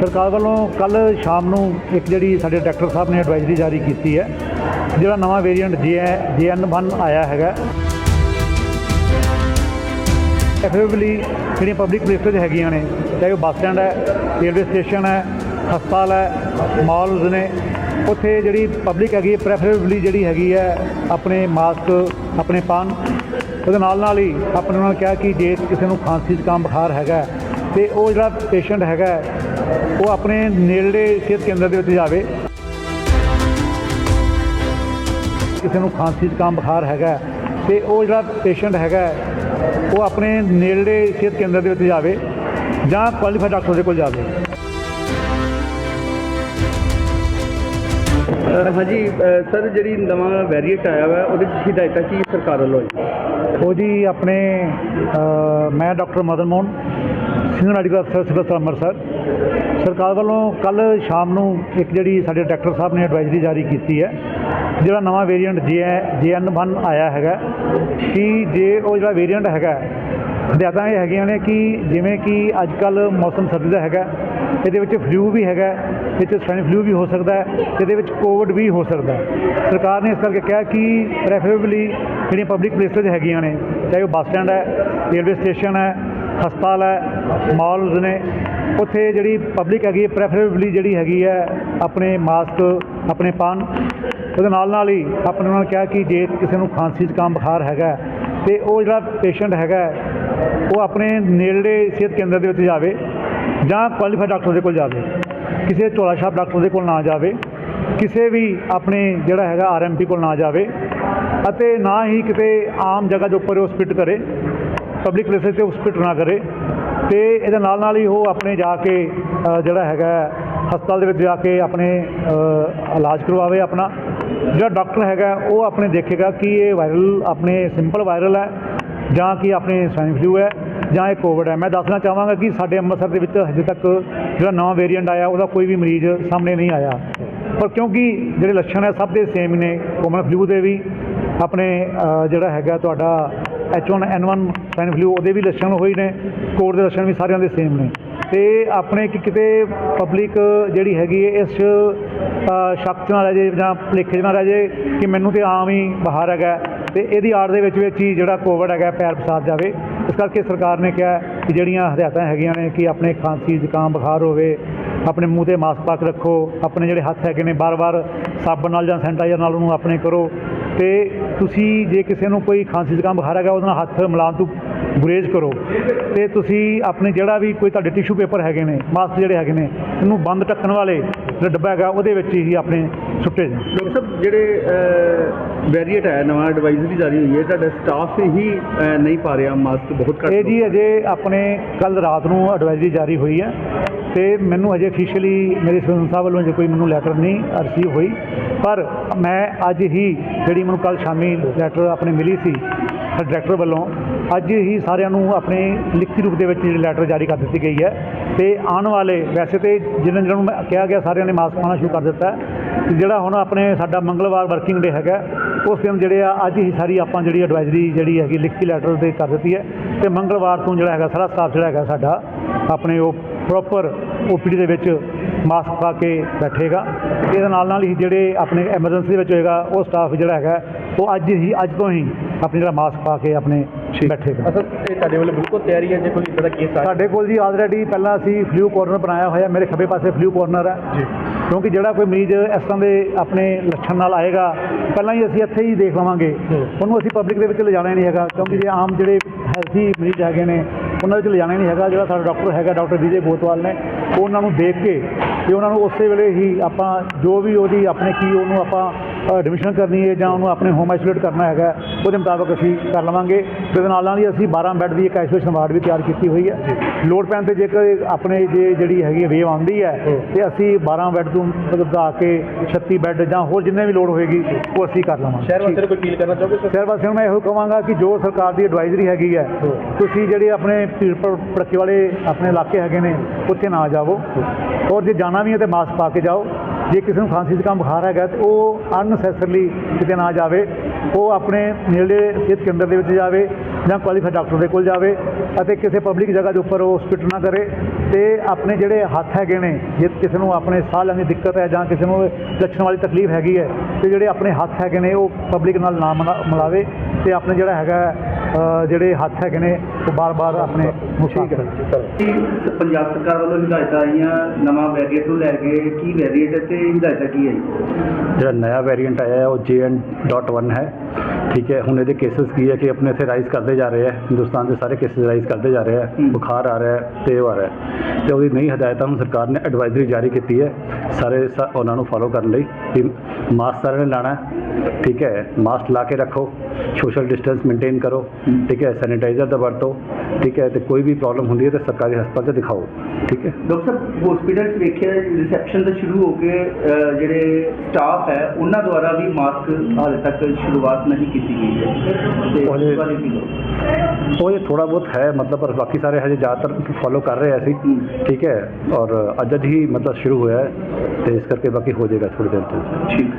ਸਰਕਾਰ ਵੱਲੋਂ ਕੱਲ ਸ਼ਾਮ ਨੂੰ ਇੱਕ ਜਿਹੜੀ ਸਾਡੇ ਡਾਕਟਰ ਸਾਹਿਬ ਨੇ ਐਡਵਾਈਜ਼ਰੀ ਜਾਰੀ ਕੀਤੀ ਹੈ, ਜਿਹੜਾ ਨਵਾਂ ਵੇਰੀਐਂਟ ਜੇ ਐਨ 1 ਆਇਆ ਹੈਗਾ। ਐਫਏਬਲੀ ਜਿਹੜੀਆਂ ਪਬਲਿਕ ਪਲੇਸਸ ਹੈਗੀਆਂ ਨੇ, ਚਾਹੇ ਉਹ ਬੱਸ ਸਟੈਂਡ ਹੈ ਰੇਲਵੇ ਸਟੇਸ਼ਨ ਹੈ, ਹਸਪਤਾਲ ਹੈ ਮਾਲਸ ਨੇ, ਉੱਥੇ ਜਿਹੜੀ ਪਬਲਿਕ ਹੈਗੀ ਪ੍ਰੈਫਰੇਬਲੀ ਜਿਹੜੀ ਹੈਗੀ ਹੈ ਆਪਣੇ ਮਾਸਕ ਆਪਣੇ ਪਾਨ। ਉਹਦੇ ਨਾਲ ਨਾਲ ਹੀ ਆਪਣੇ ਉਹਨਾਂ ਨੇ ਕਿਹਾ ਕਿ ਜੇ ਕਿਸੇ ਨੂੰ ਖਾਂਸੀ ਜ਼ੁਕਾਮ ਬੁਖਾਰ ਹੈਗਾ ਤੇ ਉਹ ਜਿਹੜਾ ਪੇਸ਼ੈਂਟ ਹੈਗਾ ਉਹ ਆਪਣੇ ਨੇੜਲੇ ਸਿਹਤ ਕੇਂਦਰ ਦੇ ਵਿੱਚ ਜਾਵੇ। ਕਿਸੇ ਨੂੰ ਖਾਂਸੀ ਜ਼ੁਕਾਮ ਬੁਖਾਰ ਹੈਗਾ ਤੇ ਉਹ ਜਿਹੜਾ ਪੇਸ਼ੈਂਟ ਹੈਗਾ ਉਹ ਆਪਣੇ ਨੇੜਲੇ ਸਿਹਤ ਕੇਂਦਰ ਦੇ ਵਿੱਚ ਜਾਵੇ ਜਾਂ ਕੁਆਲੀਫਾਈਡ ਡਾਕਟਰ ਦੇ ਕੋਲ ਜਾਵੇ। ਹਾਂਜੀ ਸਰ ਜਿਹੜੀ ਨਵਾਂ ਵੈਰੀਐਂਟ ਆਇਆ ਵਾ ਉਹਦੇ ਵਿੱਚ ਹਦਾਇਤਾਂ ਕੀ ਸਰਕਾਰ ਵੱਲੋਂ ਹੈ ਉਹ ਜੀ ਆਪਣੇ ਮੈਂ doctor Madan Mohan senior medical ਅਫਸਰ ਸਿਵਲ ਅੰਮ੍ਰਿਤਸਰ। ਸਰਕਾਰ ਵੱਲੋਂ ਕੱਲ ਸ਼ਾਮ ਨੂੰ ਇੱਕ ਜਿਹੜੀ ਸਾਡੇ ਡਾਕਟਰ ਸਾਹਿਬ ਨੇ ਐਡਵਾਈਜ਼ਰੀ ਜਾਰੀ ਕੀਤੀ ਹੈ, ਜਿਹੜਾ ਨਵਾਂ ਵੇਰੀਐਂਟ ਜੇ ਜੇ ਐਨ 1 ਆਇਆ ਹੈਗਾ, ਕਿ ਜੇ ਉਹ ਜਿਹੜਾ ਵੇਰੀਐਂਟ ਹੈਗਾ, ਹਦਾਇਤਾਂ ਇਹ ਹੈਗੀਆਂ ਨੇ ਕਿ ਜਿਵੇਂ ਕਿ ਅੱਜ ਕੱਲ ਮੌਸਮ ਸਰਦੀ ਦਾ ਹੈਗਾ, ਇਹਦੇ ਵਿੱਚ ਫਲੂ ਵੀ ਹੈਗਾ ਇਹ 'ਚ ਸਵੈਨ ਫਲੂ ਵੀ ਹੋ ਸਕਦਾ ਹੈ, ਇਹਦੇ ਵਿੱਚ ਕੋਵਿਡ ਵੀ ਹੋ ਸਕਦਾ ਸਰਕਾਰ ਨੇ ਇਸ ਕਰਕੇ ਕਿਹਾ ਕਿ ਪ੍ਰੈਫਰੇਬਲੀ ਜਿਹੜੀਆਂ ਪਬਲਿਕ ਪਲੇਸਸ ਹੈਗੀਆਂ ਨੇ, ਚਾਹੇ ਉਹ ਬੱਸ ਸਟੈਂਡ ਹੈ, ਰੇਲਵੇ ਸਟੇਸ਼ਨ ਹੈ ਹਸਪਤਾਲ ਹੈ ਮਾਲਸ ਨੇ। ਉੱਥੇ ਜਿਹੜੀ ਪਬਲਿਕ ਹੈਗੀ ਪ੍ਰੈਫਰੇਬਲੀ ਜਿਹੜੀ ਹੈਗੀ ਹੈ, ਆਪਣੇ ਮਾਸਕ ਆਪਣੇ ਪਾਨ। ਉਹਦੇ ਨਾਲ ਨਾਲ ਹੀ ਆਪਣੇ ਉਹਨਾਂ ਨੇ ਕਿਹਾ ਕਿ ਜੇ ਕਿਸੇ ਨੂੰ ਖਾਂਸੀ ਜ਼ੁਕਾਮ ਬੁਖਾਰ ਹੈਗਾ ਤੇ ਉਹ ਜਿਹੜਾ ਪੇਸ਼ੈਂਟ ਹੈਗਾ ਉਹ ਆਪਣੇ ਨੇੜਲੇ ਸਿਹਤ ਕੇਂਦਰ ਦੇ ਵਿੱਚ ਜਾਵੇ ਜਾਂ ਕੁਆਲੀਫਾਈਡ ਡਾਕਟਰ ਦੇ ਕੋਲ ਜਾਵੇ। ਕਿਸੇ ਝੋਲਾ ਛਾਪ ਡਾਕਟਰ ਦੇ ਕੋਲ ਨਾ ਜਾਵੇ, ਕਿਸੇ ਵੀ ਆਪਣੇ ਜਿਹੜਾ ਹੈਗਾ ਆਰਐਮਪੀ ਕੋਲ ਨਾ ਜਾਵੇ, ਅਤੇ ਨਾ ਹੀ ਕਿਤੇ ਆਮ ਜਗ੍ਹਾ ਦੇ ਉੱਪਰ ਉਹ ਸਪਿਟ ਕਰੇ। ਪਬਲਿਕ ਪਲੇਸਿਸ ਤੇ ਉਹ ਸਪਿਟ ਨਾ ਕਰੇ ਤੇ ਇਹਦੇ ਨਾਲ ਨਾਲ ਹੀ ਉਹ ਆਪਣੇ ਜਾ ਕੇ ਜਿਹੜਾ ਹੈਗਾ ਹਸਪਤਾਲ ਦੇ ਵਿੱਚ ਜਾ ਕੇ ਆਪਣੇ ਇਲਾਜ ਕਰਵਾਵੇ ਆਪਣਾ। ਜਿਹੜਾ ਡਾਕਟਰ ਹੈਗਾ ਉਹ ਆਪਣੇ ਦੇਖੇਗਾ ਕਿ ਇਹ ਵਾਇਰਲ ਆਪਣੇ ਸਿੰਪਲ ਵਾਇਰਲ ਹੈ ਜਾਂ ਕਿ ਆਪਣੇ ਸਵਾਈਨ ਫਲੂ ਹੈ ਜਾਂ ਇਹ ਕੋਵਿਡ ਹੈ। ਮੈਂ ਦੱਸਣਾ ਚਾਹਾਂਗਾ ਕਿ ਸਾਡੇ ਅੰਮ੍ਰਿਤਸਰ ਦੇ ਵਿੱਚ ਹਜੇ ਤੱਕ ਜਿਹੜਾ ਨਵਾਂ ਵੇਰੀਐਂਟ ਆਇਆ, ਉਹਦਾ ਕੋਈ ਵੀ ਮਰੀਜ਼ ਸਾਹਮਣੇ ਨਹੀਂ ਆਇਆ। ਪਰ ਕਿਉਂਕਿ ਜਿਹੜੇ ਲੱਛਣ ਹੈ, ਸਭ ਦੇ ਸੇਮ ਨੇ। ਕੋਮਨ ਫਲੂ ਦੇ ਵੀ ਆਪਣੇ ਜਿਹੜਾ ਹੈਗਾ ਤੁਹਾਡਾ H1N1 ਸਵਾਈਨ ਫਲੂ ਉਹਦੇ ਵੀ ਲੱਛਣ ਹੋਈ ਨੇ ਕੋਵਿਡ ਦੇ ਲੱਛਣ ਵੀ ਸਾਰਿਆਂ ਦੇ ਸੇਮ ਨੇ। ਤੇ ਆਪਣੇ ਕਿ ਕਿਤੇ ਪਬਲਿਕ ਜਿਹੜੀ ਹੈਗੀ ਹੈ, ਇਸ ਸ਼ਬਦ ਸ਼ੱਕ 'ਚ ਨਾ ਰਹਿ ਜੇ ਜਾਂ ਭੁਲੇਖੇ 'ਚ ਨਾ ਰਹਿ ਜੇ ਕਿ ਮੈਨੂੰ ਤੇ ਆਮ ਹੀ ਬਾਹਰ ਹੈਗਾ ਤੇ ਇਹਦੀ ਆੜ ਦੇ ਵਿੱਚ ਵਿੱਚ ਹੀ ਜਿਹੜਾ ਕੋਵਿਡ ਹੈਗਾ, ਪੈਰ ਪਸਾਰ ਜਾਵੇ। ਇਸ ਕਰਕੇ ਸਰਕਾਰ ਨੇ ਕਿਹਾ ਕਿ ਜਿਹੜੀਆਂ ਹਦਾਇਤਾਂ ਹੈਗੀਆਂ ਨੇ ਕਿ ਆਪਣੇ ਖਾਂਸੀ, ਜ਼ੁਕਾਮ ਬੁਖਾਰ ਹੋਵੇ, ਆਪਣੇ ਮੂੰਹ ਤੇ ਮਾਸਕ ਪਾ ਕੇ ਰੱਖੋ, ਆਪਣੇ ਜਿਹੜੇ ਹੱਥ ਹੈਗੇ ਨੇ ਬਾਰ-ਬਾਰ ਸਾਬਣ ਨਾਲ ਜਾਂ ਸੈਨੀਟਾਈਜ਼ਰ ਨਾਲ ਉਹਨੂੰ ਆਪਣੇ ਕਰੋ। ਤੇ ਤੁਸੀਂ ਜੇ ਕਿਸੇ ਨੂੰ ਕੋਈ ਖਾਂਸੀ ਜ਼ੁਕਾਮ ਬੁਖਾਰ ਹੈਗਾ, ਉਹਦੇ ਨਾਲ ਹੱਥ ਮਿਲਾਉਣ ਤੋਂ ਗੁਰੇਜ਼ ਕਰੋ। ਤੇ ਤੁਸੀਂ ਆਪਣੇ ਜਿਹੜਾ ਵੀ ਕੋਈ ਤੁਹਾਡੇ ਟਿਸ਼ੂ ਪੇਪਰ ਹੈਗੇ ਨੇ ਮਾਸਕ ਜਿਹੜੇ ਹੈਗੇ ਨੇ ਇਹਨੂੰ ਬੰਦ ਢੱਕਣ ਵਾਲੇ ਜਿਹੜਾ ਡੱਬਾ ਹੈਗਾ ਉਹਦੇ ਵਿੱਚ ਹੀ ਆਪਣੇ ਸੁੱਟੇ ਜਾਣ ਡਾਕਟਰ ਸਾਹਿਬ ਜਿਹੜੇ ਵੈਰੀਐਂਟ ਆਇਆ ਨਵਾਂ ਐਡਵਾਈਜ਼ਰੀ ਜਾਰੀ ਹੋਈ ਹੈ ਤੁਹਾਡਾ ਸਟਾਫ ਹੀ ਅਹ, ਨਹੀਂ ਪਾ ਰਿਹਾ ਮਾਸਕ ਬਹੁਤ ਘੱਟ ਇਹ ਜੀ ਅਜੇ ਆਪਣੇ ਕੱਲ ਰਾਤ ਨੂੰ ਐਡਵਾਈਜ਼ਰੀ ਜਾਰੀ ਹੋਈ ਹੈ ਤੇ ਮੈਨੂੰ ਅਜੇ ਅਫੀਸ਼ੀਅਲੀ ਮੇਰੇ ਸਾਹਿਬ ਵੱਲੋਂ ਜੇ ਕੋਈ ਮੈਨੂੰ ਲੈਟਰ ਨਹੀਂ ਰਿਸੀਵ ਹੋਈ ਪਰ ਮੈਂ ਅੱਜ ਹੀ ਜਿਹੜੀ ਮੈਨੂੰ ਕੱਲ ਸ਼ਾਮੀ ਲੈਟਰ ਆਪਣੇ ਮਿਲੀ ਸੀ ਡਾਇਰੈਕਟਰ ਵੱਲੋਂ ਅੱਜ ਹੀ ਸਾਰਿਆਂ ਨੂੰ ਆਪਣੇ ਲਿਖਤੀ ਰੂਪ ਦੇ ਵਿੱਚ ਜਿਹੜੀ ਲੈਟਰ ਜਾਰੀ ਕਰ ਦਿੱਤੀ ਗਈ ਹੈ ਤੇ ਆਉਣ ਵਾਲੇ, ਵੈਸੇ ਤੇ ਜਿਹਨਾਂ ਜਿਹਨਾਂ ਨੂੰ ਕਿਹਾ ਗਿਆ, ਸਾਰਿਆਂ ਨੇ ਮਾਸਕ ਪਾਉਣਾ ਸ਼ੁਰੂ ਕਰ ਦਿੱਤਾ ਜਿਹੜਾ ਹੁਣ ਆਪਣੇ ਸਾਡਾ ਮੰਗਲਵਾਰ ਵਰਕਿੰਗ ਡੇ ਹੈਗਾ, ਉਸ ਦਿਨ ਜਿਹੜੇ ਆ, ਅੱਜ ਹੀ ਸਾਰੀ ਆਪਾਂ ਜਿਹੜੀ ਐਡਵਾਈਜ਼ਰੀ ਜਿਹੜੀ ਹੈਗੀ, ਲਿਖਤੀ ਲੈਟਰ ਦੇ ਕਰ ਦਿੱਤੀ ਹੈ। ਤੇ ਮੰਗਲਵਾਰ ਤੋਂ ਜਿਹੜਾ ਹੈਗਾ, ਸਾਰਾ ਸਟਾਫ ਜਿਹੜਾ ਹੈਗਾ ਸਾਡਾ, ਆਪਣੇ ਉਹ ਪ੍ਰੋਪਰ ਓਪੀਡੀ ਦੇ ਵਿੱਚ ਮਾਸਕ ਪਾ ਕੇ ਬੈਠੇਗਾ। ਇਹਦੇ ਨਾਲ ਨਾਲ ਹੀ ਜਿਹੜੇ ਆਪਣੇ ਐਮਰਜੈਂਸੀ ਵਿੱਚ ਹੋਏਗਾ, ਉਹ ਸਟਾਫ ਜਿਹੜਾ ਹੈਗਾ, ਉਹ ਅੱਜ ਹੀ ਅੱਜ ਤੋਂ ਹੀ ਆਪਣੇ ਜਿਹੜਾ ਮਾਸਕ ਪਾ ਕੇ ਆਪਣੇ ਬੈਠੇਗਾ ਅਸਲ ਇਹ ਤੁਹਾਡੇ ਵੱਲੋਂ ਬਿਲਕੁਲ ਤਿਆਰੀ ਹੈ ਜੇ ਕੋਈ ਇਦਾਂ ਦਾ ਕੇਸ ਆ ਸਾਡੇ ਕੋਲ ਜੀ ਆਲਰੇਡੀ ਪਹਿਲਾਂ ਅਸੀਂ ਫਲੂ ਕਾਰਨਰ ਬਣਾਇਆ ਹੋਇਆ ਮੇਰੇ ਖੱਬੇ ਪਾਸੇ ਫਲੂ ਕਾਰਨਰ ਹੈ। ਜੀ। ਕਿਉਂਕਿ ਜਿਹੜਾ ਕੋਈ ਮਰੀਜ਼ ਇਸ ਤਰ੍ਹਾਂ ਦੇ ਆਪਣੇ ਲੱਛਣ ਨਾਲ ਆਏਗਾ ਪਹਿਲਾਂ ਹੀ ਅਸੀਂ ਇੱਥੇ ਹੀ ਦੇਖ ਲਵਾਂਗੇ। ਉਹਨੂੰ ਅਸੀਂ ਪਬਲਿਕ ਦੇ ਵਿੱਚ ਲਿਜਾਣਾ ਨਹੀਂ ਹੈਗਾ ਕਿਉਂਕਿ ਜੇ ਆਮ ਜਿਹੜੇ ਹੈਲਥੀ ਮਰੀਜ਼ ਹੈਗੇ ਨੇ ਉਹਨਾਂ ਵਿੱਚ ਲਿਜਾਣਾ ਨਹੀਂ ਹੈਗਾ। ਜਿਹੜਾ ਸਾਡਾ ਡਾਕਟਰ ਹੈਗਾ ਡਾਕਟਰ ਵਿਜੇ ਬੋਤਵਾਲ ਨੇ ਉਹਨਾਂ ਨੂੰ ਦੇਖ ਕੇ ਤੇ ਉਹਨਾਂ ਨੂੰ ਉਸੇ ਵੇਲੇ ਹੀ ਆਪਾਂ ਜੋ ਵੀ ਉਹਦੀ ਆਪਣੇ ਕੀ ਉਹਨੂੰ ਆਪਾਂ ਐਡਮਿਸ਼ਨ ਕਰਨੀ ਹੈ ਜਾਂ ਉਹਨੂੰ ਆਪਣੇ ਹੋਮ ਆਈਸੋਲੇਟ ਕਰਨਾ ਹੈਗਾ ਉਹਦੇ ਮੁਤਾਬਕ ਅਸੀਂ ਕਰ ਲਵਾਂਗੇ। ਤੇ ਨਾਲ ਨਾਲ ਹੀ ਅਸੀਂ 12 ਬੈੱਡ ਦੀ ਇੱਕ ਆਈਸੋਲੇਸ਼ਨ ਵਾਰਡ ਵੀ ਤਿਆਰ ਕੀਤੀ ਹੋਈ ਹੈ। ਲੋਡ ਪੈਣ ਤੇ ਜੇਕਰ ਆਪਣੇ ਜੇ ਜਿਹੜੀ ਹੈਗੀ ਵੇਵ ਆਉਂਦੀ ਹੈ। ਤੇ ਅਸੀਂ 12 ਬੈੱਡ ਤੋਂ ਵਧਾ ਕੇ 36 ਬੈੱਡ ਜਾਂ ਹੋਰ ਜਿੰਨੇ ਵੀ ਲੋਡ ਹੋਏਗੀ ਉਹ ਅਸੀਂ ਕਰ ਲਵਾਂਗੇ। ਸ਼ਹਿਰ ਵਾਸੀਆਂ ਨੂੰ ਕੋਈ ਅਪੀਲ ਕਰਨਾ ਚਾਹੋਗੇ ਸਰ? ਸ਼ਹਿਰ ਵਾਸੀਆਂ ਨੂੰ ਮੈਂ ਇਹੋ ਕਹਾਂਗਾ ਕਿ ਜੋ ਸਰਕਾਰ ਦੀ ਐਡਵਾਈਜ਼ਰੀ ਹੈਗੀ ਹੈ। ਤੁਸੀਂ ਜਿਹੜੇ ਆਪਣੇ ਭੜ- ਭੜੱਕੇ ਵਾਲੇ ਆਪਣੇ ਇਲਾਕੇ ਹੈਗੇ ਨੇ ਉੱਥੇ ਨਾ ਜਾਵੋ। ਔਰ ਜੇ ਜਾਣਾ ਵੀ ਹੈ ਤੇ ਮਾਸਕ ਪਾ ਕੇ ਜਾਓ। ਜੇ ਕਿਸੇ ਨੂੰ ਖਾਂਸੀ ਜ਼ੁਕਾਮ ਬੁਖਾਰ ਹੈਗਾ ਤੇ ਉਹ ਅਨਨੈਸੈਸਰਲੀ ਕਿਤੇ ਨਾ ਜਾਵੇ, ਉਹ ਆਪਣੇ ਨੇੜੇ ਸਿਹਤ ਕੇਂਦਰ ਦੇ ਵਿੱਚ ਜਾਵੇ ਜਾਂ ਕੁਆਲੀਫਾਈਡ ਡਾਕਟਰ ਦੇ ਕੋਲ ਜਾਵੇ ਅਤੇ ਕਿਸੇ ਪਬਲਿਕ ਜਗ੍ਹਾ ਦੇ ਉੱਪਰ ਉਹ ਸਪਿਟ ਨਾ ਕਰੇ ਤੇ ਆਪਣੇ ਜਿਹੜੇ ਹੱਥ ਹੈਗੇ ਨੇ, ਜੇ ਕਿਸੇ ਨੂੰ ਆਪਣੇ ਸਾਹ ਲੈਣ ਦੀ ਦਿੱਕਤ ਹੈ ਜਾਂ ਕਿਸੇ ਨੂੰ ਲੱਛਣ ਵਾਲੀ ਤਕਲੀਫ ਹੈਗੀ ਹੈ, ਤੇ ਜਿਹੜੇ ਆਪਣੇ ਹੱਥ ਹੈਗੇ ਨੇ ਉਹ ਪਬਲਿਕ ਨਾਲ ਨਾ ਮਿਲਾ- ਮਿਲਾਵੇ ਤੇ ਆਪਣੇ ਜਿਹੜਾ ਹੈਗਾ ਜਿਹੜੇ ਹੱਥ ਹੈਗੇ ਨੇ ਉਹ ਬਾਰ-ਬਾਰ ਆਪਣੇ ਨੂੰ ਸਾਫ਼ ਕਰੇ ਪੰਜਾਬ ਸਰਕਾਰ ਵੱਲੋਂ ਹਦਾਇਤਾਂ ਆਈਆਂ ਨਵਾਂ ਵੈਰੀਏਟ ਨੂੰ ਲੈ ਕੇ ਕੀ ਵੈਰੀਏਟ ਹੈ ਤੇ ਹਦਾਇਤਾਂ ਕੀ ਹੈ ਜਿਹੜਾ ਨਵਾਂ ਵੇਰੀਐਂਟ ਆਇਆ ਹੈ ਉਹ JN.1 ਹੈ। ਠੀਕ ਹੈ ਹੁਣ ਇਹਦੇ ਕੇਸਸ ਕੀ ਹੈ ਕਿ ਆਪਣੇ ਇੱਥੇ ਰਾਈਜ਼ ਕਰਦੇ ਜਾ ਰਹੇ ਹੈ। ਹਿੰਦੁਸਤਾਨ ਦੇ ਸਾਰੇ ਕੇਸਸ ਰਾਈਜ਼ ਕਰਦੇ ਜਾ ਰਹੇ ਹੈ। ਹੂੰ। ਬੁਖਾਰ ਆ ਰਿਹਾ ਹੈ ਤੇ ਆ ਰਿਹਾ ਹੈ। ਤੇ ਉਹਦੀ ਨਈ ਹਦਾਇਤਾਂ ਹੁਣ ਸਰਕਾਰ ਨੇ ਐਡਵਾਈਜ਼ਰੀ ਜਾਰੀ ਕੀਤੀ ਹੈ। ਸਾਰੇ ਉਹਨਾਂ ਨੂੰ ਫਾਲੋ ਕਰਨ ਲਈ ਕਿ ਮਾਸਕ ਸਾਰਿਆਂ ਨੇ ਲਾਣਾ ਹੈ ਠੀਕ ਹੈ ਮਾਸਕ ਲਾ ਕੇ ਰੱਖੋ ਸੋਸ਼ਲ ਡਿਸਟੈਂਸ ਮੇਨਟੇਨ ਕਰੋ ਠੀਕ ਹੈ ਸੈਨੀਟਾਈਜ਼ਰ ਦਾ ਵਰਤੋ ਠੀਕ ਹੈ ਤੇ ਕੋਈ ਵੀ ਪ੍ਰੋਬਲਮ ਹੁੰਦੀ ਹੈ ਤਾਂ ਸਰਕਾਰੀ ਹਸਪਤਾਲ 'ਚ ਦਿਖਾਓ ਠੀਕ ਹੈ ਡਾਕਟਰ ਸਾਹਿਬ ਹਸਪੀਟਲ 'ਚ ਵੇਖਿਆ ਰਿਸੈਪਸ਼ਨ ਤੋਂ ਸ਼ੁਰੂ ਹੋ ਕੇ ਅਹ, ਜਿਹੜੇ ਸਟਾਫ ਹੈ ਉਹਨਾਂ ਦੁਆਰਾ ਵੀ ਮਾਸਕ ਹਾਲੇ ਤੱਕ ਸ਼ੁਰੂਆਤ ਨਹੀਂ ਕੀਤੀ ਗਈ ਹੈ ਤੇ ਉਹਦੇ- ਇਸ ਬਾਰੇ ਕੀ ਕਹੋ? ਉਹ ਇਹ ਥੋੜਾ ਬਹੁਤ ਹੈ ਮਤਲਬ ਪਰ ਬਾਕੀ ਸਾਰੇ ਹਜੇ ਜ਼ਿਆਦਾਤਰ ਫਾਲੋ ਕਰ ਰਹੇ ਆ ਅਸੀਂ ਹੂੰ। ਠੀਕ ਹੈ ਔਰ ਅੱਜ ਹੀ ਮਤਲਬ ਸ਼ੁਰੂ ਹੋਇਆ ਹੈ ਤੇ ਇਸ ਕਰਕੇ ਬਾਕੀ ਹੋ ਜਾਏਗਾ ਥੋੜੀ ਦੇਰ ਤੱਕ ਠੀਕ